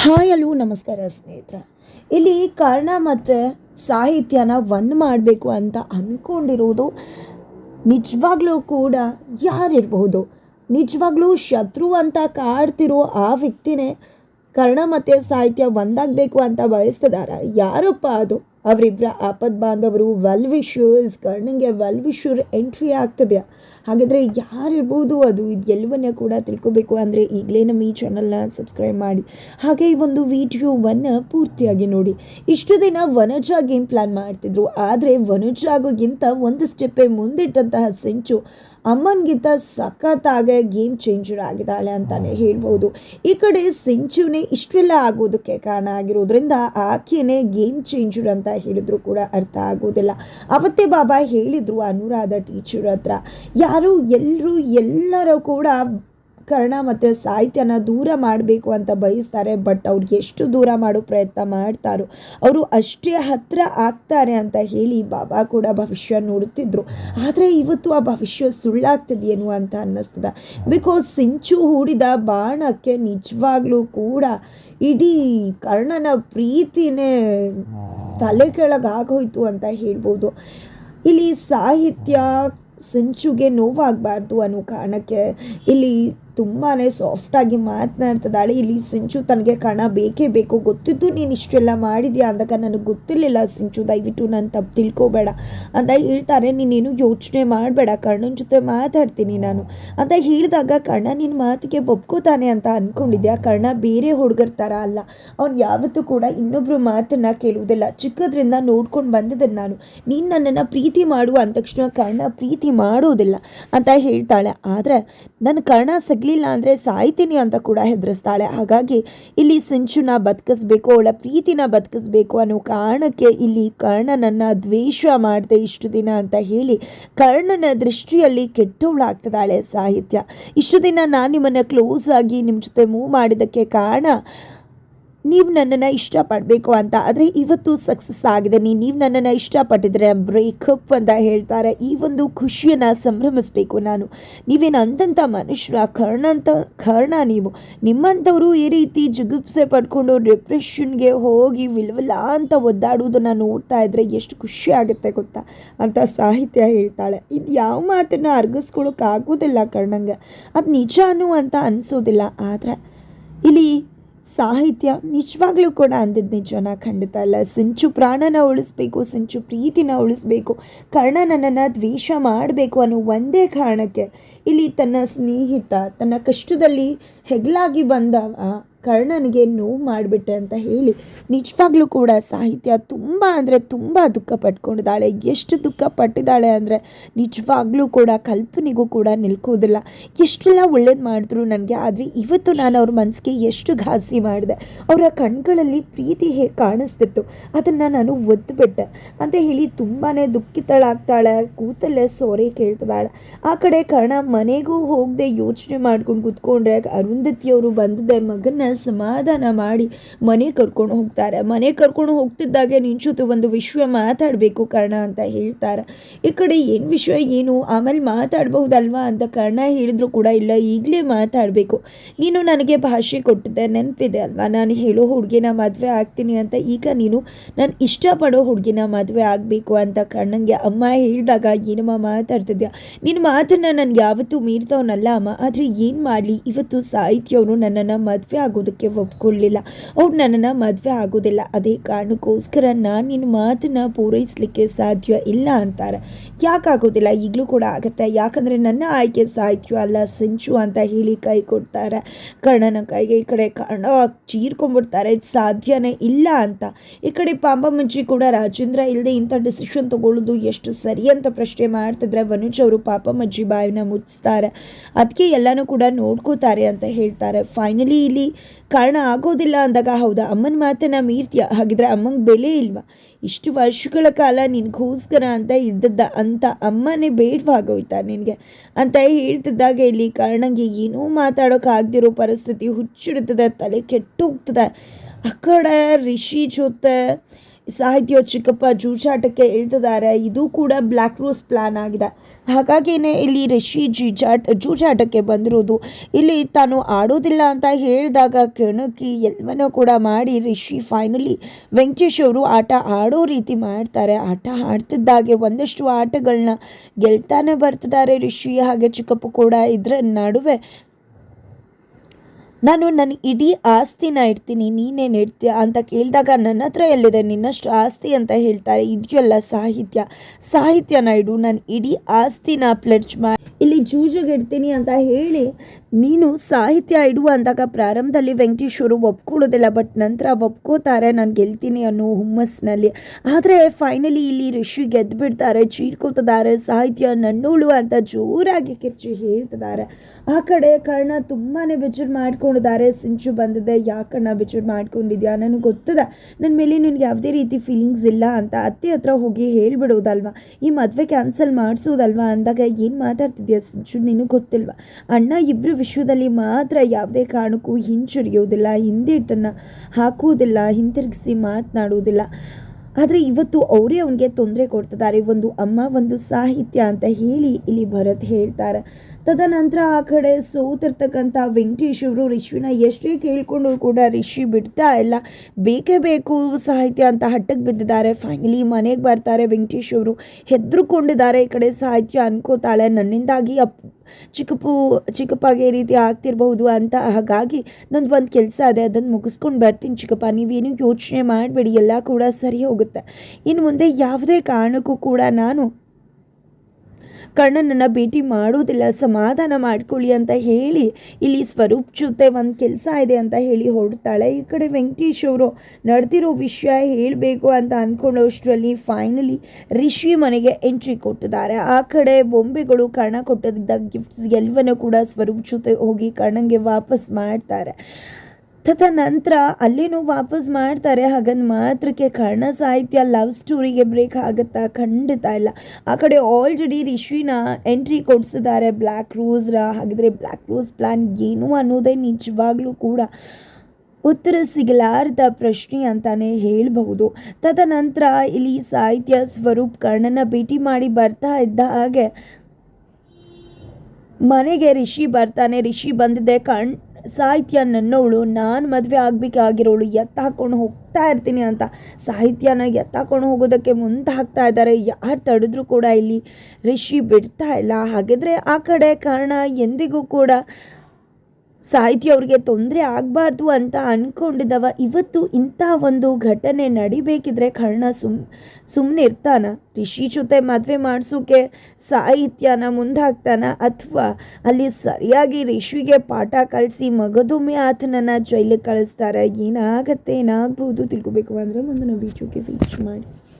Hi ಅಲ್ಲೂ ನಮಸ್ಕಾರ ಸ್ನೇಹಿತರೆ. ಇಲ್ಲಿ ಕರ್ಣ ಮತ್ತು ಸಾಹಿತ್ಯನ ಒಂದು ಮಾಡಬೇಕು ಅಂತ ಅಂದ್ಕೊಂಡಿರೋದು ನಿಜವಾಗ್ಲೂ ಕೂಡ ಯಾರಿರ್ಬಹುದು? ನಿಜವಾಗ್ಲೂ ಶತ್ರು ಅಂತ ಕಾಡ್ತಿರೋ ಆ ವ್ಯಕ್ತಿನೇ ಕರ್ಣ ಮತ್ತು ಸಾಹಿತ್ಯ ಒಂದಾಗಬೇಕು ಅಂತ ಬಯಸ್ತಿದ್ದಾರೆ ಯಾರಪ್ಪ ಅದು? ಅವರಿಬ್ಬರ ಆಪದ್ ಬಾಂಧವರು ವೆಲ್ ವಿಶರ್ಸ್ ಕರ್ಣಂಗೆ ವೆಲ್ ವಿಶರ್ ಎಂಟ್ರಿ ಆಗ್ತದೆ. ಹಾಗಾದರೆ ಯಾರಿರ್ಬೋದು ಅದು ಇದು ಎಲ್ಲವನ್ನ ಕೂಡ ತಿಳ್ಕೊಬೇಕು ಅಂದರೆ ಈಗಲೇ ನಮ್ಮ ಈ ಚಾನಲ್ನ ಸಬ್ಸ್ಕ್ರೈಬ್ ಮಾಡಿ. ಹಾಗೆ ಈ ಒಂದು ವಿಡಿಯೋವನ್ನು ಪೂರ್ತಿಯಾಗಿ ನೋಡಿ. ಇಷ್ಟು ದಿನ ವನಜ ಗೇಮ್ ಪ್ಲ್ಯಾನ್ ಮಾಡ್ತಿದ್ರು. ಆದರೆ ವನಜಾಗೋಗಿಂತ ಒಂದು ಸ್ಟೆಪ್ಪೇ ಮುಂದಿಟ್ಟಂತಹ ಸೆಂಚು ಅಮ್ಮನಿಗಿಂತ ಸಖತ್ತಾಗೆ ಗೇಮ್ ಚೇಂಜರ್ ಆಗಿದ್ದಾಳೆ ಅಂತಾನೆ ಹೇಳ್ಬೋದು. ಈ ಕಡೆ ಸಿಂಚುನೇ ಇಷ್ಟೆಲ್ಲ ಆಗೋದಕ್ಕೆ ಕಾರಣ ಆಗಿರೋದ್ರಿಂದ ಆಕೆಯೇ ಗೇಮ್ ಚೇಂಜರ್ ಅಂತ ಹೇಳಿದ್ರು ಕೂಡ ಅರ್ಥ ಆಗೋದಿಲ್ಲ. ಅವತ್ತೇ ಬಾಬಾ ಹೇಳಿದ್ರು ಅನುರಾಧ ಟೀಚರ್ ಹತ್ರ. ಯಾರು ಎಲ್ಲರೂ ಎಲ್ಲರೂ ಕೂಡ ಕರ್ಣ ಮತ್ತು ಸಾಹಿತ್ಯನ ದೂರ ಮಾಡಬೇಕು ಅಂತ ಬಯಸ್ತಾರೆ ಬಟ್ ಅವ್ರು ಎಷ್ಟು ದೂರ ಮಾಡೋ ಪ್ರಯತ್ನ ಮಾಡ್ತಾರೋ, ಅವರು ಅಷ್ಟೇ ಹತ್ತಿರ ಆಗ್ತಾರೆ ಅಂತ ಹೇಳಿ ಬಾಬಾ ಕೂಡ ಭವಿಷ್ಯ ನೋಡುತ್ತಿದ್ದರು ಆದರೆ ಇವತ್ತು ಆ ಭವಿಷ್ಯ ಸುಳ್ಳಾಗ್ತದೇನು ಅಂತ ಅನ್ನಿಸ್ತದ. ಬಿಕಾಸ್ ಸಿಂಚು ಹೂಡಿದ ಬಾಣಕ್ಕೆ ನಿಜವಾಗ್ಲೂ ಕೂಡ ಇಡೀ ಕರ್ಣನ ಪ್ರೀತಿನೇ ತಲೆ ಕೆಳಗಾಗೋಯ್ತು ಅಂತ ಹೇಳ್ಬೋದು. ಇಲ್ಲಿ ಸಾಹಿತ್ಯ ಸಿಂಚುಗೆ ನೋವಾಗಬಾರ್ದು ಅನ್ನೋ ಕಾರಣಕ್ಕೆ ಇಲ್ಲಿ ತುಂಬಾ ಸಾಫ್ಟಾಗಿ ಮಾತನಾಡ್ತಿದ್ದಾಳೆ. ಇಲ್ಲಿ ಸಿಂಚು ತನಗೆ ಕಣ ಬೇಕೇ ಬೇಕು. ಗೊತ್ತಿದ್ದು ನೀನು ಇಷ್ಟೆಲ್ಲ ಮಾಡಿದ್ಯಾ ಅಂದಾಗ ನನಗೆ ಗೊತ್ತಿರಲಿಲ್ಲ ಸಿಂಚು. ದಯವಿಟ್ಟು ನಾನು ತಪ್ಪು ತಿಳ್ಕೊಬೇಡ ಅಂತ ಹೇಳ್ತಾರೆ. ನೀನೇನು ಯೋಚನೆ ಮಾಡಬೇಡ. ಕರ್ಣನ ಜೊತೆ ಮಾತಾಡ್ತೀನಿ ನಾನು ಅಂತ ಹೇಳಿದಾಗ ಕರ್ಣ ನಿನ್ನ ಮಾತಿಗೆ ಒಪ್ಕೋತಾನೆ ಅಂತ ಅಂದ್ಕೊಂಡಿದ್ಯಾ ಕರ್ಣ ಬೇರೆ ಹುಡುಗರ ಥರ ಅಲ್ಲ. ಅವ್ನು ಯಾವತ್ತೂ ಕೂಡ ಇನ್ನೊಬ್ಬರು ಮಾತನ್ನ ಕೇಳುವುದಿಲ್ಲ. ಚಿಕ್ಕದ್ರಿಂದ ನೋಡ್ಕೊಂಡು ಬಂದಿದ್ದೆ ನಾನು. ನೀನು ನನ್ನನ್ನು ಪ್ರೀತಿ ಮಾಡು ಅಂದ ತಕ್ಷಣ ಕರ್ಣ ಪ್ರೀತಿ ಮಾಡೋದಿಲ್ಲ ಅಂತ ಹೇಳ್ತಾಳೆ. ಆದರೆ ನನ್ನ ಕರ್ಣ ಸಿಗಲಿಲ್ಲ ಅಂದರೆ ಸಾಯ್ತೀನಿ ಅಂತ ಕೂಡ ಹೆದರಿಸ್ತಾಳೆ. ಹಾಗಾಗಿ ಇಲ್ಲಿ ಸಿಂಚುನ ಬದುಕಿಸ್ಬೇಕು, ಅವಳ ಪ್ರೀತಿನ ಬದುಕಿಸ್ಬೇಕು ಅನ್ನೋ ಕಾರಣಕ್ಕೆ ಇಲ್ಲಿ ಕರ್ಣನನ್ನು ದ್ವೇಷ ಮಾಡಿದೆ ಇಷ್ಟು ದಿನ ಅಂತ ಹೇಳಿ ಕರ್ಣನ ದೃಷ್ಟಿಯಲ್ಲಿ ಕೆಟ್ಟವಳಾಗ್ತದಾಳೆ ಸಾಹಿತ್ಯ. ಇಷ್ಟು ದಿನ ನಾನು ನಿಮ್ಮನ್ನು ಕ್ಲೋಸ್ ಆಗಿ ನಿಮ್ಮ ಜೊತೆ ಮೂವ್ ಮಾಡಿದ್ದಕ್ಕೆ ಕಾರಣ ನೀವು ನನ್ನನ್ನು ಇಷ್ಟಪಡಬೇಕು ಅಂತ. ಆದರೆ ಇವತ್ತು ಸಕ್ಸಸ್ ಆಗಿದೆ. ನೀವು ನನ್ನನ್ನು ಇಷ್ಟಪಟ್ಟಿದ್ರೆ ಬ್ರೇಕಪ್ ಅಂತ ಹೇಳ್ತಾರೆ. ಈ ಒಂದು ಖುಷಿಯನ್ನು ಸಂಭ್ರಮಿಸಬೇಕು ನಾನು. ನೀವೇನು ಅಂತಂಥ ಮನುಷ್ಯರ ಕರ್ಣ ಅಂತ, ಕರ್ಣ ನೀವು. ನಿಮ್ಮಂಥವರು ಈ ರೀತಿ ಜಿಗುಪ್ಸೆ ಪಡ್ಕೊಂಡು ಡಿಪ್ರೆಷನ್ಗೆ ಹೋಗಿ ವಿಲ್ವಲ್ಲ ಅಂತ ಒದ್ದಾಡುವುದನ್ನು ನೋಡ್ತಾ ಇದ್ರೆ ಎಷ್ಟು ಖುಷಿ ಆಗುತ್ತೆ ಗೊತ್ತಾ? ಅಂತ ಸಾಹಿತ್ಯ ಹೇಳ್ತಾಳೆ. ಇದು ಯಾವ ಮಾತನ್ನು ಅರ್ಗಿಸ್ಕೊಳಕ್ಕಾಗೋದಿಲ್ಲ ಕರ್ಣಂಗೆ. ಅದು ನಿಜಾನು ಅಂತ ಅನಿಸೋದಿಲ್ಲ. ಆದರೆ ಇಲ್ಲಿ ಸಾಹಿತ್ಯ ನಿಜವಾಗ್ಲೂ ಕೂಡ ಅಂದಿದ್ದು ನಿಜನ ಖಂಡಿತ ಅಲ್ಲ. ಸಿಂಚು ಪ್ರಾಣನ ಉಳಿಸ್ಬೇಕು, ಸಿಂಚು ಪ್ರೀತಿನ ಉಳಿಸ್ಬೇಕು ಕರ್ಣ ನನ್ನನ್ನು ದ್ವೇಷ ಮಾಡಬೇಕು ಅನ್ನೋ ಒಂದೇ ಕಾರಣಕ್ಕೆ ಇಲ್ಲಿ ತನ್ನ ಸ್ನೇಹಿತ, ತನ್ನ ಕಷ್ಟದಲ್ಲಿ ಹೆಗಲಾಗಿ ಬಂದ ಕರ್ಣನಿಗೆ ನೋವು ಮಾಡಿಬಿಟ್ಟೆ ಅಂತ ಹೇಳಿ ನಿಜವಾಗ್ಲೂ ಕೂಡ ಸಾಹಿತ್ಯ ತುಂಬ ಅಂದರೆ ತುಂಬ ದುಃಖ ಪಟ್ಕೊಂಡಿದ್ದಾಳೆ. ಎಷ್ಟು ದುಃಖ ಪಟ್ಟಿದ್ದಾಳೆ ಅಂದರೆ ನಿಜವಾಗ್ಲೂ ಕೂಡ ಕಲ್ಪನೆಗೂ ಕೂಡ ನಿಲ್ಕೋದಿಲ್ಲ. ಎಷ್ಟೆಲ್ಲ ಒಳ್ಳೇದು ಮಾಡಿದ್ರು ನನಗೆ, ಆದರೆ ಇವತ್ತು ನಾನು ಅವ್ರ ಮನಸ್ಸಿಗೆ ಎಷ್ಟು ಘಾಸಿ ಮಾಡಿದೆ. ಅವರ ಕಣ್ಗಳಲ್ಲಿ ಪ್ರೀತಿ ಹೇಗೆ ಕಾಣಿಸ್ತಿತ್ತು. ಅದನ್ನು ನಾನು ಒದ್ದುಬಿಟ್ಟೆ ಅಂತ ಹೇಳಿ ತುಂಬಾ ದುಃಖಿತಳಾಗ್ತಾಳೆ, ಕೂತಲ್ಲೇ ಸೋರೆ ಕೇಳ್ತಿದ್ದಾಳೆ. ಆ ಕಡೆ ಕರ್ಣ ಮನೆಗೂ ಹೋಗದೆ ಯೋಚನೆ ಮಾಡ್ಕೊಂಡು ಕೂತ್ಕೊಂಡ್ರೆ ಅರುಂಧತಿಯವರು ಬಂದಿದ್ದೆ ಮಗನ ಸಮಾಧಾನ ಮಾಡಿ ಮನೆ ಕರ್ಕೊಂಡು ಹೋಗ್ತಾರೆ. ಮನೆ ಕರ್ಕೊಂಡು ಹೋಗ್ತಿದ್ದಾಗೆ ನಿನ್ನ ಜೊತೆ ಒಂದು ವಿಷಯ ಮಾತಾಡಬೇಕು ಕರ್ಣ ಅಂತ ಹೇಳ್ತಾರೆ. ಈ ಕಡೆ ಏನು ವಿಷಯ ಏನು? ಆಮೇಲೆ ಮಾತಾಡಬಹುದಲ್ವಾ ಅಂತ ಕರ್ಣ ಹೇಳಿದ್ರು ಕೂಡ ಇಲ್ಲ, ಈಗಲೇ ಮಾತಾಡಬೇಕು. ನೀನು ನನಗೆ ಭಾಷೆ ಕೊಟ್ಟಿದ್ದೆ, ನೆನಪಿದೆ ಅಲ್ವಾ? ನಾನು ಹೇಳೋ ಹುಡುಗಿನ ಮದುವೆ ಆಗ್ತೀನಿ ಅಂತ ಈಗ ನೀನು ನಾನು ಇಷ್ಟಪಡೋ ಹುಡುಗಿನ ಮದುವೆ ಆಗಬೇಕು ಅಂತ ಕರ್ಣಂಗೆ ಅಮ್ಮ ಹೇಳಿದಾಗ, ಏನಮ್ಮ ಮಾತಾಡ್ತಿದ್ಯಾ? ನಿನ್ನ ಮಾತನ್ನು ನನಗೆ ಯಾವತ್ತೂ ಮೀರ್ತವನಲ್ಲ ಅಮ್ಮ. ಆದರೆ ಏನು ಮಾಡಲಿ? ಇವತ್ತು ಸಾಹಿತ್ಯವರು ನನ್ನನ್ನು ಮದುವೆ ಆಗೋದಕ್ಕೆ ಒಪ್ಕೊಳ್ಳಿಲ್ಲ. ಅವ್ರು ನನ್ನನ್ನು ಮದುವೆ ಆಗೋದಿಲ್ಲ. ಅದೇ ಕಾರಣಕ್ಕೋಸ್ಕರ ನಾನು ನಿನ್ನ ಮಾತನ್ನು ಪೂರೈಸಲಿಕ್ಕೆ ಸಾಧ್ಯ ಇಲ್ಲ ಅಂತಾರೆ. ಯಾಕಾಗೋದಿಲ್ಲ ಈಗಲೂ ಕೂಡ ಆಗುತ್ತೆ. ಯಾಕಂದರೆ ನನ್ನ ಆಯ್ಕೆ ಸಾಹಿತ್ಯ ಅಲ್ಲ. ಸಂಚು ಅಂತ ಹೇಳಿ ಕೈ ಕೊಡ್ತಾರೆ. ಕರ್ಣನ ಕೈಗೆ ಈ ಕಡೆ ಕರ್ಣ ಚೀರ್ಕೊಂಡ್ಬಿಡ್ತಾರೆ. ಸಾಧ್ಯನೇ ಇಲ್ಲ ಅಂತ. ಈ ಕಡೆ ಪಾಂಬಮಜ್ಜಿ ಕೂಡ ರಾಜೇಂದ್ರ ಇಲ್ಲದೆ ಇಂಥ ಡಿಸಿಷನ್ ತಗೊಳ್ಳೋದು ಎಷ್ಟು ಸರಿ ಅಂತ ಪ್ರಶ್ನೆ ಮಾಡ್ತಿದ್ರೆ ವನುಜ್ ಅವರು ಪಾಪ ಮಜ್ಜಿ ಬಾಯಿನ ಮುಚ್ಚಿಸ್ತಾರೆ ಅದಕ್ಕೆ ಎಲ್ಲನೂ ಕೂಡ ನೋಡ್ಕೋತಾರೆ ಅಂತ ಹೇಳ್ತಾರೆ. ಫೈನಲಿ ಇಲ್ಲಿ ಕಾರಣ ಆಗೋದಿಲ್ಲ ಅಂದಾಗ, ಹೌದಾ, ಅಮ್ಮನ ಮಾತನ್ನ ಮೀರ್ತೀಯ? ಹಾಗಿದ್ರೆ ಅಮ್ಮಂಗೆ ಬೆಲೆ ಇಲ್ವಾ? ಇಷ್ಟು ವರ್ಷಗಳ ಕಾಲ ನಿನಗೋಸ್ಕರ ಅಂತ ಇದ್ದದ್ದ ಅಂತ ಅಮ್ಮನೇ ಬೇಡವಾಗೋಯ್ತಾ ನಿನಗೆ? ಅಂತ ಹೇಳ್ತಿದ್ದಾಗ ಇಲ್ಲಿ ಕಾರಣಂಗೆ ಏನೂ ಮಾತಾಡೋಕ್ಕಾಗ್ದಿರೋ ಪರಿಸ್ಥಿತಿ ಹುಚ್ಚಿಡ್ತದೆ, ತಲೆ ಕೆಟ್ಟೋಗ್ತದೆ. ಆ ಕಡೆ ರಿಷಿ ಜೊತೆ ಸಾಹಿತ್ಯ ಚಿಕ್ಕಪ್ಪ ಜೂಜಾಟಕ್ಕೆ ಇಳ್ತಿದ್ದಾರೆ ಇದು ಕೂಡ ಬ್ಲ್ಯಾಕ್ ರೋಸ್ ಪ್ಲಾನ್ ಆಗಿದೆ. ಹಾಗಾಗಿನೇ ಇಲ್ಲಿ ರಿಷಿ ಜೂಜಾಟ ಜೂಜಾಟಕ್ಕೆ ಬಂದಿರೋದು. ಇಲ್ಲಿ ತಾನು ಆಡೋದಿಲ್ಲ ಅಂತ ಹೇಳಿದಾಗ ಕೆಣಕಿ ಎಲ್ಲವನ್ನೂ ಕೂಡ ಮಾಡಿ ರಿಷಿ ಫೈನಲಿ ವೆಂಕಟೇಶ್ ಅವರು ಆಟ ಆಡೋ ರೀತಿ ಮಾಡ್ತಾರೆ. ಆಟ ಆಡ್ತಿದ್ದಾಗೆ ಒಂದಷ್ಟು ಆಟಗಳನ್ನ ಗೆಲ್ತಾನೆ ಬರ್ತಿದ್ದಾರೆ ರಿಷಿ. ಹಾಗೆ ಚಿಕ್ಕಪ್ಪ ಕೂಡ ಇದರ ನಡುವೆ ನಾನು ನನ್ನ ಇಡೀ ಆಸ್ತಿನ ಇಡ್ತೀನಿ, ನೀನೇನು ಇಡ್ತೀಯ ಅಂತ ಕೇಳಿದಾಗ ನನ್ನ ಹತ್ರ ಎಲ್ಲಿದೆ? ನಿನ್ನಷ್ಟು ಆಸ್ತಿ ಅಂತ ಹೇಳ್ತಾರೆ. ಇದೆಯಲ್ಲ ಸಾಹಿತ್ಯ. ಸಾಹಿತ್ಯನ ಇಡು. ನಾನು ಇಡೀ ಆಸ್ತಿನ ಪ್ಲಡ್ಜ್ ಮಾಡಿ ಇಲ್ಲಿ ಜೂಜುಗೆ ಇಡ್ತೀನಿ ಅಂತ ಹೇಳಿ ನೀನು ಸಾಹಿತ್ಯ ಇಡು ಅಂದಾಗ ಪ್ರಾರಂಭದಲ್ಲಿ ವೆಂಕಟೇಶ್ವರು ಒಪ್ಕೊಳ್ಳೋದಿಲ್ಲ, ಬಟ್ ನಂತರ ಒಪ್ಕೋತಾರೆ, ನಾನು ಗೆಲ್ತೀನಿ ಅನ್ನೋ ಹುಮ್ಮಸ್ಸಿನಲ್ಲಿ ಆದರೆ ಫೈನಲಿ ಇಲ್ಲಿ ಋಷಿ ಗೆದ್ದು ಬಿಡ್ತಾರೆ ಚೀರ್ಕೋತಿದ್ದಾರೆ, ಸಾಹಿತ್ಯ ನನ್ನೋಳು ಅಂತ ಜೋರಾಗಿ ಕಿರ್ಚಿ ಹೇಳ್ತಿದ್ದಾರೆ. ಆ ಕಡೆ ಕರ್ಣ ತುಂಬಾ ಬೇಜಾರು ಮಾಡ್ಕೊಂಡಿದ್ದಾರೆ, ಸಿಂಚು ಬಂದಿದೆ ಯಾಕಣ್ಣ ಬೇಜಾರು ಮಾಡ್ಕೊಂಡಿದ್ಯಾ? ನನಗೆ ಗೊತ್ತದ. ನನ್ನ ಮೇಲೆ ನಿನಗೆ ಯಾವುದೇ ರೀತಿ ಫೀಲಿಂಗ್ಸ್ ಇಲ್ಲ ಅಂತ ಅತ್ತೆ ಹತ್ರ ಹೋಗಿ ಹೇಳ್ಬಿಡೋದಲ್ವಾ? ಈ ಮದುವೆ ಕ್ಯಾನ್ಸಲ್ ಮಾಡಿಸೋದಲ್ವಾ ಅಂದಾಗ ಏನು ಮಾತಾಡ್ತಿದ್ಯಾ ಸಿಂಚು? ನಿನಗೆ ಗೊತ್ತಿಲ್ವಾ? ಅಣ್ಣ ಇಬ್ಬರು ವಿಶ್ವದಲ್ಲಿ ಮಾತ್ರ ಯಾವುದೇ ಕಾರಣಕ್ಕೂ ಹಿಂಜರಿಯೋದಿಲ್ಲ ಹಿಂದೇಟನ್ನು ಹಾಕುವುದಿಲ್ಲ, ಹಿಂತಿರುಗಿಸಿ ಮಾತನಾಡುವುದಿಲ್ಲ. ಆದರೆ ಇವತ್ತು ಅವರೇ ಅವನಿಗೆ ತೊಂದರೆ ಕೊಡ್ತಿದ್ದಾರೆ. ಒಂದು ಅಮ್ಮ, ಒಂದು ಸಾಹಿತ್ಯ ಅಂತ ಹೇಳಿ ಇಲ್ಲಿ ಭರತ್ ಹೇಳ್ತಾರೆ. ತದನಂತರ ಆ ಕಡೆ ಸೋತಿರ್ತಕ್ಕಂಥ ವೆಂಕಟೇಶ್ ಅವರು ರಿಷಿನ ಎಷ್ಟೇ ಕೇಳ್ಕೊಂಡು ಕೂಡ ರಿಷಿ ಬಿಡ್ತಾ ಇಲ್ಲ. ಬೇಕೇ ಬೇಕು ಸಾಹಿತ್ಯ ಅಂತ ಹಟ್ಟಕ್ಕೆ ಬಿದ್ದಿದ್ದಾರೆ. ಫೈನಲಿ ಮನೆಗೆ ಬರ್ತಾರೆ ವೆಂಕಟೇಶ್ ಅವರು. ಹೆದ್ರುಕೊಂಡಿದ್ದಾರೆ. ಈ ಕಡೆ ಸಾಹಿತ್ಯ ಅನ್ಕೋತಾಳೆ. ನನ್ನಿಂದಾಗಿ ಅಪ್ ಚಿಕ್ಕಪ್ಪು ಚಿಕ್ಕಪ್ಪಗೆ ಈ ರೀತಿ ಆಗ್ತಿರ್ಬಹುದು ಅಂತ. ಹಾಗಾಗಿ ನಂದು ಒಂದು ಕೆಲಸ ಇದೆ. ಅದನ್ನು ಮುಗಿಸ್ಕೊಂಡು ಬರ್ತೀನಿ ಚಿಕ್ಕಪ್ಪ. ನೀವೇನು ಯೋಚನೆ ಮಾಡಬೇಡಿ. ಎಲ್ಲ ಕೂಡ ಸರಿ ಹೋಗುತ್ತೆ. ಇನ್ನು ಮುಂದೆ ಯಾವುದೇ ಕಾರಣಕ್ಕೂ ಕೂಡ ನಾನು ಕರ್ಣನನ್ನು ಭೇಟಿ ಮಾಡೋದಿಲ್ಲ ಸಮಾಧಾನ ಮಾಡ್ಕೊಳ್ಳಿ ಅಂತ ಹೇಳಿ ಇಲ್ಲಿ ಸ್ವರೂಪ್ ಜೊತೆ ಒಂದು ಕೆಲಸ ಇದೆ ಅಂತ ಹೇಳಿ ಹೊರಡ್ತಾಳೆ. ಈ ಕಡೆ ವೆಂಕಟೇಶ್ ಅವರು ನಡೆದಿರೋ ವಿಷಯ ಹೇಳಬೇಕು ಅಂತ ಅಂದ್ಕೊಂಡಷ್ಟರಲ್ಲಿ ಫೈನಲಿ ರಿಷಿ ಮನೆಗೆ ಎಂಟ್ರಿ ಕೊಟ್ಟಿದ್ದಾರೆ. ಆ ಕಡೆ ಬೊಂಬೆಗಳು ಕರ್ಣ ಕೊಟ್ಟಿದ್ದ ಗಿಫ್ಟ್ಸ್ ಎಲ್ಲವನ್ನೂ ಕೂಡ ಸ್ವರೂಪ್ ಜೊತೆ ಹೋಗಿ ಕರ್ಣಂಗೆ ವಾಪಸ್ ಮಾಡ್ತಾರೆ. ತದನಂತರ ಅಲ್ಲಿನೂ ವಾಪಸ್ ಮಾಡ್ತಾರೆ. ಹಾಗಂದ್ ಮಾತ್ರಕ್ಕೆ ಕರ್ಣ ಸಾಹಿತ್ಯ ಲವ್ ಸ್ಟೋರಿಗೆ ಬ್ರೇಕ್ ಆಗುತ್ತಾ ಖಂಡಿತ ಇಲ್ಲ. ಆ ಕಡೆ ಆಲ್ರೆಡಿ ರಿಷಿನ ಎಂಟ್ರಿ ಕೊಡಿಸಿದ್ದಾರೆ. ಬ್ಲ್ಯಾಕ್ ರೋಸ್ರ ಹಾಗಿದ್ರೆ ಬ್ಲ್ಯಾಕ್ ರೋಸ್ ಪ್ಲ್ಯಾನ್ ಏನು ಅನ್ನೋದೇ ನಿಜವಾಗ್ಲೂ ಕೂಡ ಉತ್ತರ ಸಿಗಲಾರದ ಪ್ರಶ್ನೆ ಅಂತಾನೆ ಹೇಳಬಹುದು. ತದನಂತರ ಇಲ್ಲಿ ಸಾಹಿತ್ಯ ಸ್ವರೂಪ್ ಕರ್ಣನ ಭೇಟಿ ಮಾಡಿ ಬರ್ತಾ ಇದ್ದ ಹಾಗೆ ಮನೆಗೆ ರಿಷಿ ಬರ್ತಾನೆ. ರಿಷಿ ಬಂದಿದೆ ಕಣ್ ಸಾಹಿತ್ಯ ನನ್ನವಳು, ನಾನು ಮದುವೆ ಆಗಬೇಕಾಗಿರೋಳು ಎತ್ತ ಹಾಕೊಂಡು ಹೋಗ್ತಾ ಇರ್ತೀನಿ ಅಂತ. ಸಾಹಿತ್ಯನ ಎತ್ತ ಹಾಕೊಂಡು ಹೋಗೋದಕ್ಕೆ ಮುಂದೆ ಹಾಕ್ತಾ ಇದ್ದಾರೆ. ಯಾರು ತಡೆದ್ರು ಕೂಡ ಇಲ್ಲಿ ರಿಷಿ ಬಿಡ್ತಾ ಇಲ್ಲ. ಹಾಗಿದ್ರೆ ಆ ಕಡೆ ಕಾರಣ ಎಂದಿಗೂ ಕೂಡ ಸಾಹಿತ್ಯ ಅವ್ರಿಗೆ ತೊಂದರೆ ಆಗಬಾರ್ದು ಅಂತ ಅಂದ್ಕೊಂಡಿದ್ದವ ಇವತ್ತು ಇಂಥ ಒಂದು ಘಟನೆ ನಡಿಬೇಕಿದ್ರೆ ಕರ್ಣ ಸುಮ್ ಸುಮ್ಮನೆ ಇರ್ತಾನ. ರಿಷಿ ಜೊತೆ ಮದುವೆ ಮಾಡಿಸೋಕೆ ಸಾಹಿತ್ಯನ ಮುಂದಾಗ್ತಾನ ಅಥವಾ ಅಲ್ಲಿ ಸರಿಯಾಗಿ ರಿಷಿಗೆ ಪಾಠ ಕಲಿಸಿ ಮಗದೊಮ್ಮೆ ಆತನನ್ನು ಜೈಲಿಗೆ ಕಳಿಸ್ತಾರೆ. ಏನಾಗತ್ತೆ, ಏನಾಗ್ಬೋದು ತಿಳ್ಕೊಬೇಕು ಅಂದರೆ ಮುಂದಿನ ವೀಡಿಯೋಗೆ ಬೀಚ್ ಮಾಡಿ.